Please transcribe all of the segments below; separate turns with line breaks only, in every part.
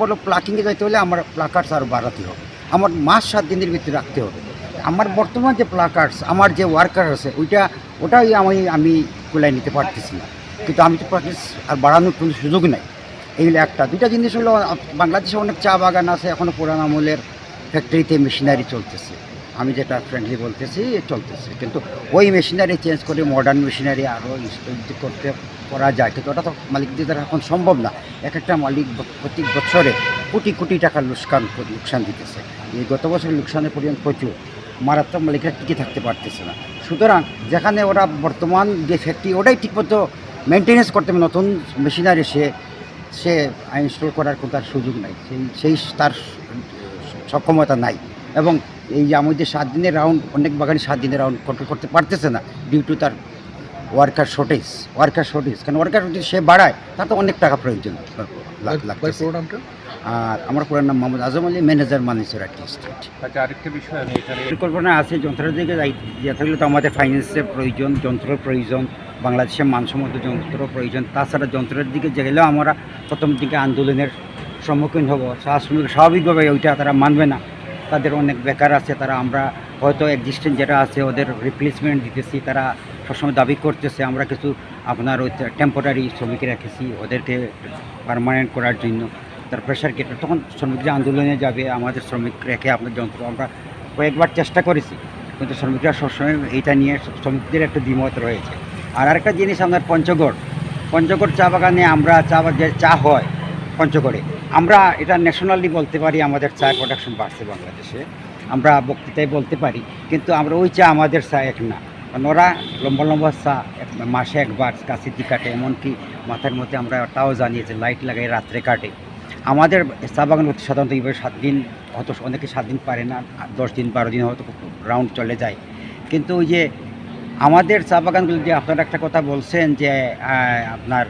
বলো প্লাকিংয়ে যাইতে হলে আমার প্লাকার্স আরও বাড়াতে হবে। আমার মাস সাত দিনের ভিতরে রাখতে হবে। আমার বর্তমান যে প্লাকার্স আমার যে ওয়ার্কার আছে, ওইটা, ওটাই আমি আমি কুলায় নিতে পারতেছি না। কিন্তু আমি তো প্র্যাকটিস আর বাড়ানোর কোনো সুযোগ নাই। এইগুলো একটা। দুইটা জিনিস হলো, বাংলাদেশে অনেক চা বাগান আছে এখনও পুরান আমলের ফ্যাক্টরিতে মেশিনারি চলতেছে। আমি যেটা ফ্রেন্ডলি বলতেছি, চলতেছে। কিন্তু ওই মেশিনারি চেঞ্জ করে মডার্ন মেশিনারি আরও ইনস্টল করতে করা যায়। কিন্তু ওটা তো মালিকদের দ্বারা এখন সম্ভব না। এক একটা মালিক প্রতি বছরে কোটি কোটি টাকার লোকসান লোকসান দিতেছে। এই গত বছর লোকসানের পরিমাণ প্রচুর। মারাত্মক মালিকরা টিকে থাকতে পারতেছে না। সুতরাং যেখানে ওরা বর্তমান যে ফ্যাক্টরি ওটাই ঠিকমতো মেনটেনেন্স করতে নতুন মেশিনারি সে সে ইনস্টল করার কোনো তার সুযোগ নাই। সেই সেই তার সক্ষমতা নাই। এবং এই যে আমাদের সাত দিনের রাউন্ড অনেক বাগানে সাত দিনের রাউন্ড কন্ট্রোল করতে পারতেছে না ডিউ টু তার ওয়ার্কার শর্টেজ ওয়ার্কার শর্টেজ কারণ ওয়ার্কার যদি সে বাড়ায় তার তো অনেক টাকা প্রয়োজন আর আমার পুরার নাম মোহাম্মদ আজম আলী ম্যানেজার মানিসুর স্টেট
আচ্ছা আরেকটা বিষয় আমি এখানে
পরিকল্পনা আছে যন্ত্রের দিকে যাই যেতে হলে তো আমাদের ফাইন্যান্সের প্রয়োজন যন্ত্রের প্রয়োজন বাংলাদেশের মানসম্মত যন্ত্র প্রয়োজন। তাছাড়া যন্ত্রের দিকে গেলেও আমরা প্রথম দিকে আন্দোলনের সম্মুখীন হব। স্বাভাবিক স্বাভাবিকভাবে ওইটা তারা মানবে না। তাদের অনেক বেকার আছে, তারা আমরা হয়তো এক্সিস্টেন্ট যেটা আছে ওদের রিপ্লেসমেন্ট দিতেছি, তারা সবসময় দাবি করতেছে, আমরা কিছু আপনার ওই টেম্পোরারি শ্রমিক রেখেছি ওদেরকে পারমানেন্ট করার জন্য। তার প্রেশার কেটে তখন শ্রমিকরা আন্দোলনে যাবে, আমাদের শ্রমিক রেখে আপনার যন্ত্র আমরা কয়েকবার চেষ্টা করেছি, কিন্তু শ্রমিকরা সবসময় এইটা নিয়ে শ্রমিকদের একটা দ্বিমত রয়েছে। আর আরেকটা জিনিস, আপনার পঞ্চগড়। পঞ্চগড় চা বাগানে আমরা চা যে চা হয় পঞ্চগড়ে আমরা এটা ন্যাশনালি বলতে পারি আমাদের চা প্রোডাকশন বাড়ছে বাংলাদেশে। আমরা বক্তৃতায় বলতে পারি, কিন্তু আমরা ওই চা আমাদের চা এক না। কারণ ওরা লম্বা লম্বা চা মাসে একবার কাশিতি কাটে, এমনকি মাথার মধ্যে আমরা তাও জানিয়েছি লাইট লাগাই রাত্রে কাটে। আমাদের চা বাগান সাধারণত এইভাবে সাত দিন, হয়তো অনেকে সাত দিন পারে না, দশ দিন, বারো দিন হয়তো রাউন্ড চলে যায়। কিন্তু ওই যে আমাদের চা বাগানগুলো যে আপনারা একটা কথা বলছেন যে আপনার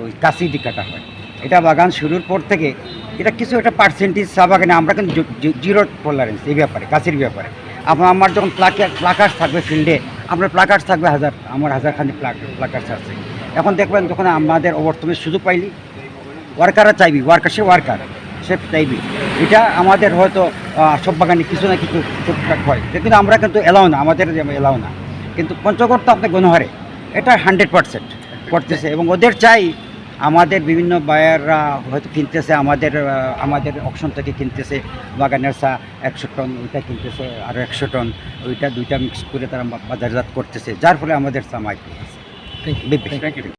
ওই কাশি কাটা হয়। এটা বাগান শুরুর পর থেকে এটা কিছু একটা পার্সেন্টেজ চা বাগানে আমরা কিন্তু জিরো টলারেন্স এই ব্যাপারে কাশির ব্যাপারে। আপনার আমার যখন প্লাকার প্লাকার্স থাকবে ফিল্ডে আপনার প্লাকার্স থাকবে হাজার, আমার হাজারখানি প্লাক প্লাকার্স আছে। এখন দেখবেন যখন আমাদের অবর্তমের সুযোগ পাইলি ওয়ার্কাররা চাইবি ওয়ার্কার সে ওয়ার্কার সে চাইবি। এটা আমাদের হয়তো সব বাগানে কিছু না কিছু টুকটাক হয়। কিন্তু আমরা কিন্তু এলাও না, আমাদের এলাও না। কিন্তু পঞ্চগড় তো আপনার গণহারে, এটা হান্ড্রেড পার্সেন্ট করতেছে এবং ওদের চাই আমাদের বিভিন্ন বায়াররা হয়তো কিনতেছে আমাদের আমাদের অপশন থেকে কিনতেছে। বাগানের চা একশো টন ওইটা কিনতেছে আর একশো টন। ওইটা দুইটা মিক্স করে তারা বাজারজাত করতেছে যার ফলে আমাদের চা মাইক
থ্যাংক
থ্যাংক ইউ